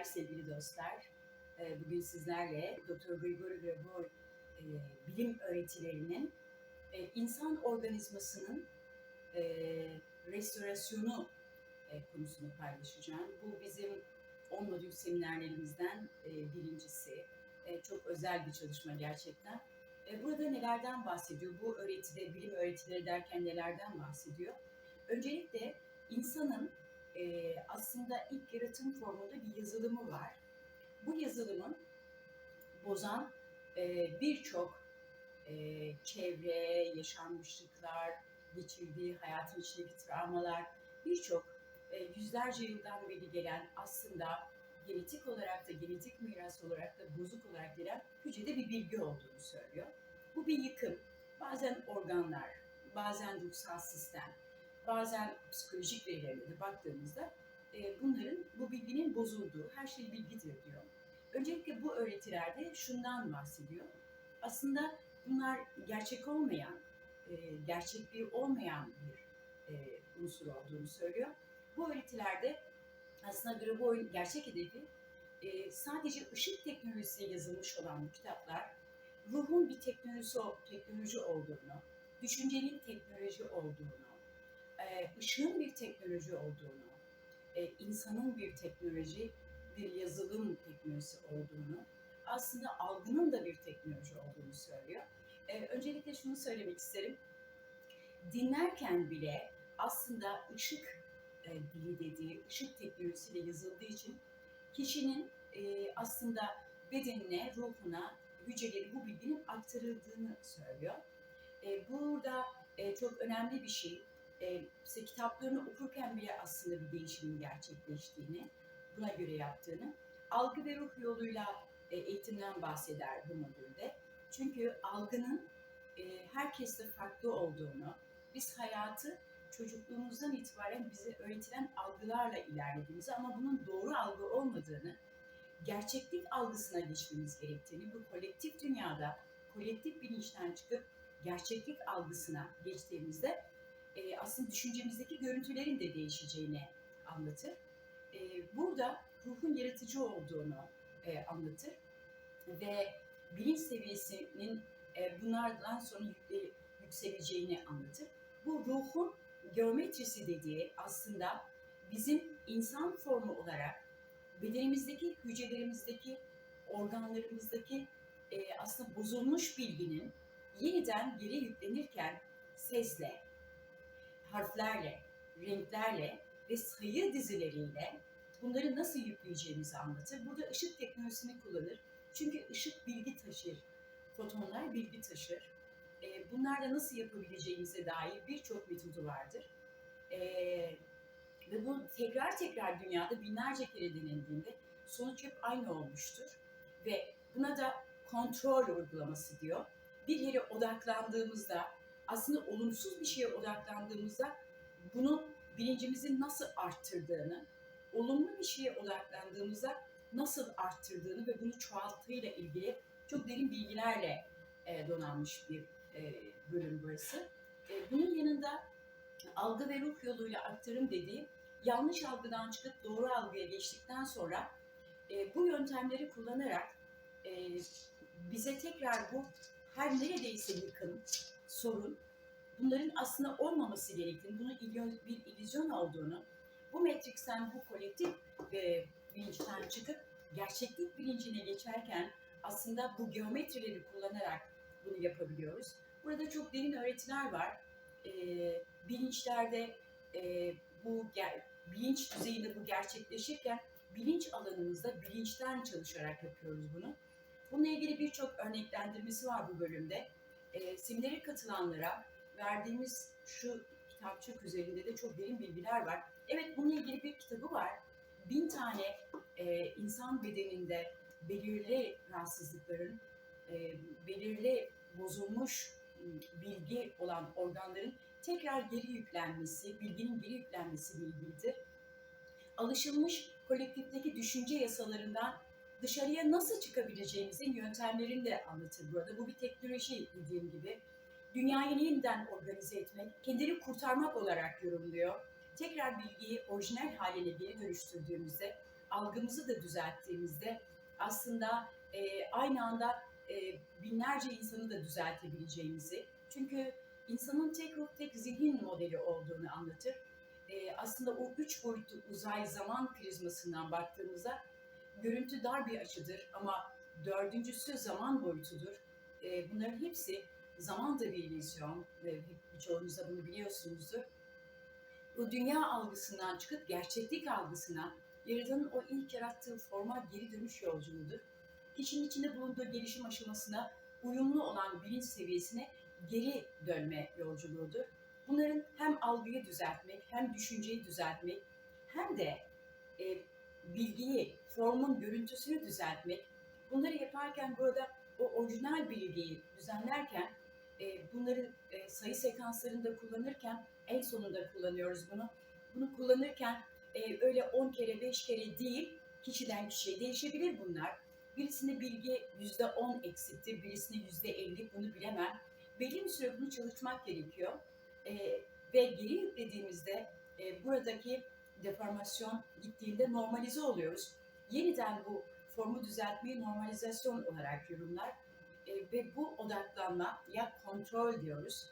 Merhabalar sevgili dostlar. Ee, Bugün sizlerle Dr. Grigori Grigor e, bilim öğretilerinin e, insan organizmasının e, restorasyonu konusunu paylaşacağım. Bu bizim 10 modül seminerlerimizden birincisi. Çok özel bir çalışma gerçekten. Burada nelerden bahsediyor? Bu öğretide, bilim öğretileri derken nelerden bahsediyor? Öncelikle insanın e, aslında ilk yaratım formunda bir yazılımı var. Bu yazılımın bozan e, birçok e, çevre, yaşanmışlıklar, geçirdiği hayatın içindeki travmalar, birçok e, yüzlerce yıldan beri gelen aslında genetik olarak da genetik miras olarak da bozuk olarak gelen hücrede bir bilgi olduğunu söylüyor. Bu bir yıkım. Bazen organlar, bazen ruhsal sistem, bazen psikolojik verilerine baktığımızda e, bunların, bu bilginin bozulduğu, her şey bilgidir diyor. Öncelikle bu öğretilerde şundan bahsediyor. Aslında bunlar gerçek olmayan, e, gerçekliği olmayan bir e, unsur olduğunu söylüyor. Bu öğretilerde aslında Graboy'un gerçek hedefi e, sadece ışık teknolojisiyle yazılmış olan bu kitaplar ruhun bir teknolojisi, teknoloji olduğunu, düşüncenin teknoloji olduğunu, e, ışığın bir teknoloji olduğunu, e, insanın bir teknoloji, bir yazılım teknolojisi olduğunu, aslında algının da bir teknoloji olduğunu söylüyor. E, öncelikle şunu söylemek isterim. Dinlerken bile aslında ışık e, dili dediği, ışık teknolojisiyle yazıldığı için kişinin e, aslında bedenine, ruhuna, hücreleri bu bilginin aktarıldığını söylüyor. E, burada çok önemli bir şey e, kitaplarını okurken bile aslında bir değişimin gerçekleştiğini, buna göre yaptığını, algı ve ruh yoluyla e, eğitimden bahseder bu modülde. Çünkü algının e, herkeste farklı olduğunu, biz hayatı çocukluğumuzdan itibaren bize öğretilen algılarla ilerlediğimizi ama bunun doğru algı olmadığını, gerçeklik algısına geçmemiz gerektiğini, bu kolektif dünyada kolektif bilinçten çıkıp gerçeklik algısına geçtiğimizde e, aslında düşüncemizdeki görüntülerin de değişeceğini anlatır. E, burada ruhun yaratıcı olduğunu e, anlatır ve bilinç seviyesinin e, bunlardan sonra yükseleceğini anlatır. Bu ruhun geometrisi dediği aslında bizim insan formu olarak bedenimizdeki, hücrelerimizdeki, organlarımızdaki e, aslında bozulmuş bilginin yeniden geri yüklenirken sesle, harflerle, renklerle ve sayı dizileriyle bunları nasıl yükleyeceğimizi anlatır. Burada ışık teknolojisini kullanır. Çünkü ışık bilgi taşır. Fotonlar bilgi taşır. E, bunlarla nasıl yapabileceğimize dair birçok metodu vardır. E, ve bu tekrar tekrar dünyada binlerce kere denildiğinde sonuç hep aynı olmuştur. Ve buna da kontrol uygulaması diyor. Bir yere odaklandığımızda aslında olumsuz bir şeye odaklandığımızda bunun bilincimizin nasıl arttırdığını, olumlu bir şeye odaklandığımızda nasıl arttırdığını ve bunu çoğalttığıyla ilgili çok derin bilgilerle e, donanmış bir e, bölüm burası. E, bunun yanında algı ve ruh yoluyla aktarım dediği yanlış algıdan çıkıp doğru algıya geçtikten sonra bu yöntemleri kullanarak bize tekrar bu her neredeyse yıkım, sorun, bunların aslında olmaması gerektiğini, bunun ilyo- bir illüzyon olduğunu, bu Matrix'ten, bu kolektif e, bilinçten çıkıp gerçeklik bilincine geçerken aslında bu geometrileri kullanarak bunu yapabiliyoruz. Burada çok derin öğretiler var. E, bilinçlerde e, bu ger- bilinç düzeyinde bu gerçekleşirken bilinç alanımızda bilinçten çalışarak yapıyoruz bunu. Bununla ilgili birçok örneklendirmesi var bu bölümde. E, seminere katılanlara verdiğimiz şu kitapçık üzerinde de çok derin bilgiler var. Evet bununla ilgili bir kitabı var. Bin tane e, insan bedeninde belirli rahatsızlıkların, e, belirli bozulmuş m, bilgi olan organların tekrar geri yüklenmesi, bilginin geri yüklenmesiyle ilgilidir. Alışılmış kolektifteki düşünce yasalarından dışarıya nasıl çıkabileceğimizin yöntemlerini de anlatır burada. Bu bir teknoloji dediğim gibi. Dünyayı yeniden organize etmek, kendini kurtarmak olarak yorumluyor. Tekrar bilgiyi orijinal haline geri dönüştürdüğümüzde algımızı da düzelttiğimizde aslında e, aynı anda e, binlerce insanı da düzeltebileceğimizi, çünkü insanın tek ruh tek zihin modeli olduğunu anlatır. E, aslında o üç boyutlu uzay zaman prizmasından baktığımızda görüntü dar bir açıdır ama dördüncüsü zaman boyutudur. E, bunların hepsi zaman da bir illüzyon ve birçoğunuz da bunu biliyorsunuzdur. Bu dünya algısından çıkıp gerçeklik algısına, Yaradan'ın o ilk yarattığı forma geri dönüş yolculuğudur. Kişinin içinde bulunduğu gelişim aşamasına uyumlu olan bilinç seviyesine geri dönme yolculuğudur. Bunların hem algıyı düzeltmek, hem düşünceyi düzeltmek, hem de e, bilgiyi, formun görüntüsünü düzeltmek. Bunları yaparken burada o orijinal bilgiyi düzenlerken e, bunları e, sayı sekanslarında kullanırken en sonunda kullanıyoruz bunu. Bunu kullanırken e, öyle 10 kere 5 kere değil kişiden kişiye değişebilir bunlar. Birisinde bilgi yüzde 10 eksiktir, birisinde yüzde 50 bunu bilemem. Belli bir süre bunu çalışmak gerekiyor. E, ve geri yüklediğimizde e, buradaki deformasyon gittiğinde normalize oluyoruz. Yeniden bu formu düzeltmeyi normalizasyon olarak yorumlar. E, ve bu odaklanma ya kontrol diyoruz.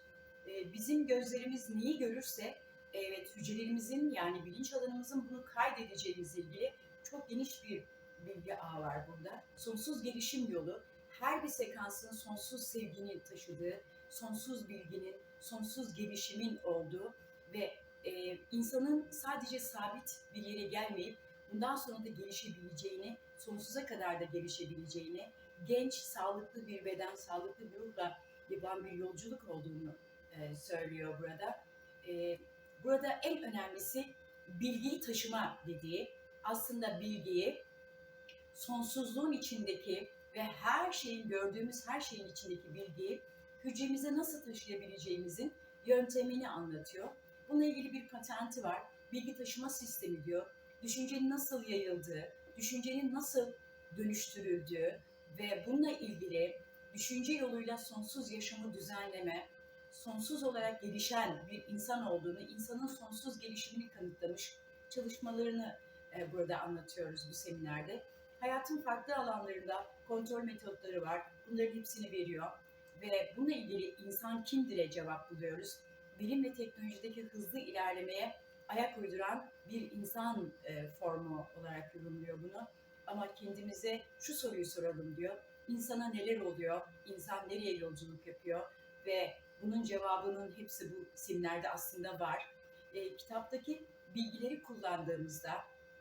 E, bizim gözlerimiz neyi görürse evet hücrelerimizin yani bilinç alanımızın bunu kaydedeceğimizle ilgili çok geniş bir bilgi ağı var burada. Sonsuz gelişim yolu her bir sekansın sonsuz sevginin taşıdığı, sonsuz bilginin, sonsuz gelişimin olduğu ve e, insanın sadece sabit bir yere gelmeyip bundan sonra da gelişebileceğini, sonsuza kadar da gelişebileceğini, genç, sağlıklı bir beden, sağlıklı bir ruhla yapılan bir yolculuk olduğunu e, söylüyor burada. E, burada en önemlisi bilgiyi taşıma dediği, aslında bilgiyi sonsuzluğun içindeki ve her şeyin gördüğümüz her şeyin içindeki bilgiyi hücremize nasıl taşıyabileceğimizin yöntemini anlatıyor. Bununla ilgili bir patenti var. Bilgi taşıma sistemi diyor. Düşüncenin nasıl yayıldığı, düşüncenin nasıl dönüştürüldüğü ve bununla ilgili düşünce yoluyla sonsuz yaşamı düzenleme, sonsuz olarak gelişen bir insan olduğunu, insanın sonsuz gelişimini kanıtlamış çalışmalarını e, burada anlatıyoruz bu seminerde. Hayatın farklı alanlarında kontrol metotları var. Bunların hepsini veriyor. Ve bununla ilgili insan kimdir'e cevap buluyoruz. Bilim ve teknolojideki hızlı ilerlemeye ayak uyduran bir insan e, formu olarak yorumluyor bunu. Ama kendimize şu soruyu soralım diyor. İnsana neler oluyor? İnsan nereye yolculuk yapıyor? Ve bunun cevabının hepsi bu isimlerde aslında var. E, kitaptaki bilgileri kullandığımızda,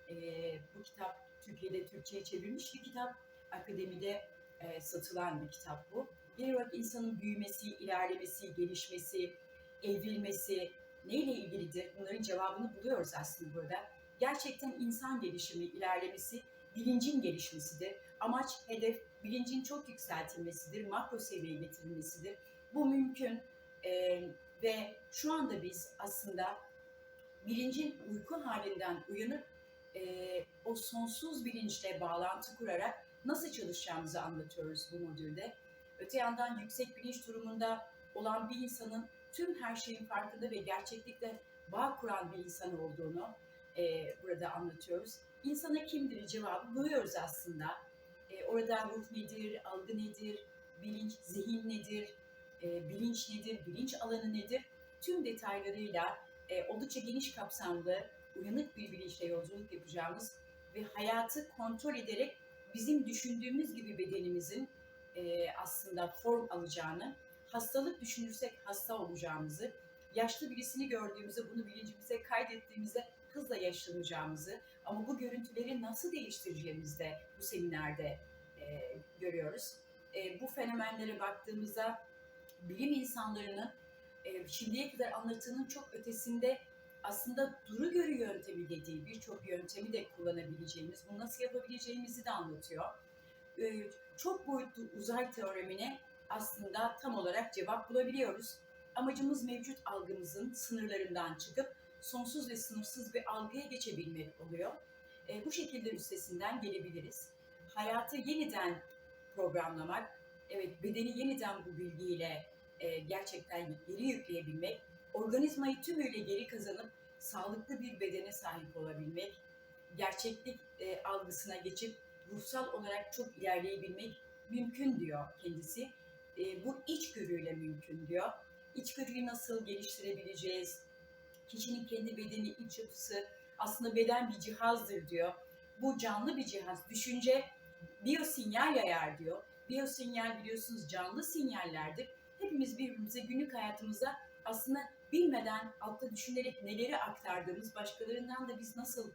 e, bu kitap Türkiye'de Türkçe'ye çevrilmiş bir kitap, akademide e, satılan bir kitap bu. Genel olarak insanın büyümesi, ilerlemesi, gelişmesi, evrilmesi neyle ilgilidir? Bunların cevabını buluyoruz aslında burada. Gerçekten insan gelişimi, ilerlemesi, bilincin gelişmesidir. Amaç, hedef, bilincin çok yükseltilmesidir, makro seviyeye getirilmesidir. Bu mümkün ee, ve şu anda biz aslında bilincin uyku halinden uyanıp e, o sonsuz bilinçle bağlantı kurarak nasıl çalışacağımızı anlatıyoruz bu modülde. Öte yandan yüksek bilinç durumunda olan bir insanın tüm her şeyin farkında ve gerçeklikle bağ kuran bir insan olduğunu e, burada anlatıyoruz. İnsana kimdir cevabı buluyoruz aslında. E, orada ruh nedir, algı nedir, bilinç, zihin nedir, e, bilinç nedir, bilinç alanı nedir? Tüm detaylarıyla e, oldukça geniş kapsamlı, uyanık bir bilinçle yolculuk yapacağımız ve hayatı kontrol ederek bizim düşündüğümüz gibi bedenimizin e, aslında form alacağını, hastalık düşünürsek hasta olacağımızı, yaşlı birisini gördüğümüzde bunu bilincimize kaydettiğimizde hızla yaşlanacağımızı ama bu görüntüleri nasıl değiştireceğimizi de bu seminerde e, görüyoruz. E, bu fenomenlere baktığımızda bilim insanlarının e, şimdiye kadar anlattığının çok ötesinde aslında duru görü yöntemi dediği birçok yöntemi de kullanabileceğimiz, bunu nasıl yapabileceğimizi de anlatıyor. E, çok boyutlu uzay teoremine aslında tam olarak cevap bulabiliyoruz. Amacımız mevcut algımızın sınırlarından çıkıp sonsuz ve sınırsız bir algıya geçebilmek oluyor. E, bu şekilde üstesinden gelebiliriz. Hayatı yeniden programlamak, evet bedeni yeniden bu bilgiyle e, gerçekten geri yükleyebilmek, organizmayı tümüyle geri kazanıp sağlıklı bir bedene sahip olabilmek, gerçeklik e, algısına geçip ruhsal olarak çok ilerleyebilmek mümkün diyor kendisi. E, bu içgörüyle mümkün diyor. İçgörüyü nasıl geliştirebileceğiz? Kişinin kendi bedeni, iç yapısı aslında beden bir cihazdır diyor. Bu canlı bir cihaz. Düşünce biyosinyal yayar diyor. Biyosinyal biliyorsunuz canlı sinyallerdir. Hepimiz birbirimize günlük hayatımızda aslında bilmeden altta düşünerek neleri aktardığımız, başkalarından da biz nasıl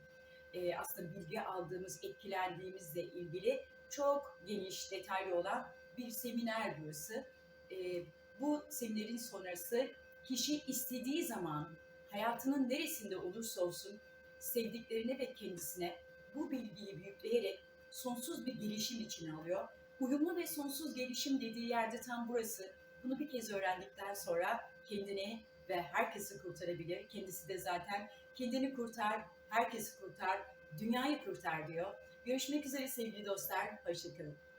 e, aslında bilgi aldığımız, etkilendiğimizle ilgili çok geniş, detaylı olan bir seminer burası. E, bu seminerin sonrası kişi istediği zaman hayatının neresinde olursa olsun sevdiklerine ve kendisine bu bilgiyi yükleyerek sonsuz bir gelişim için alıyor. Uyumlu ve sonsuz gelişim dediği yerde tam burası. Bunu bir kez öğrendikten sonra kendini ve herkesi kurtarabilir. Kendisi de zaten kendini kurtar, herkesi kurtar, dünyayı kurtar diyor. Görüşmek üzere sevgili dostlar. Hoşçakalın.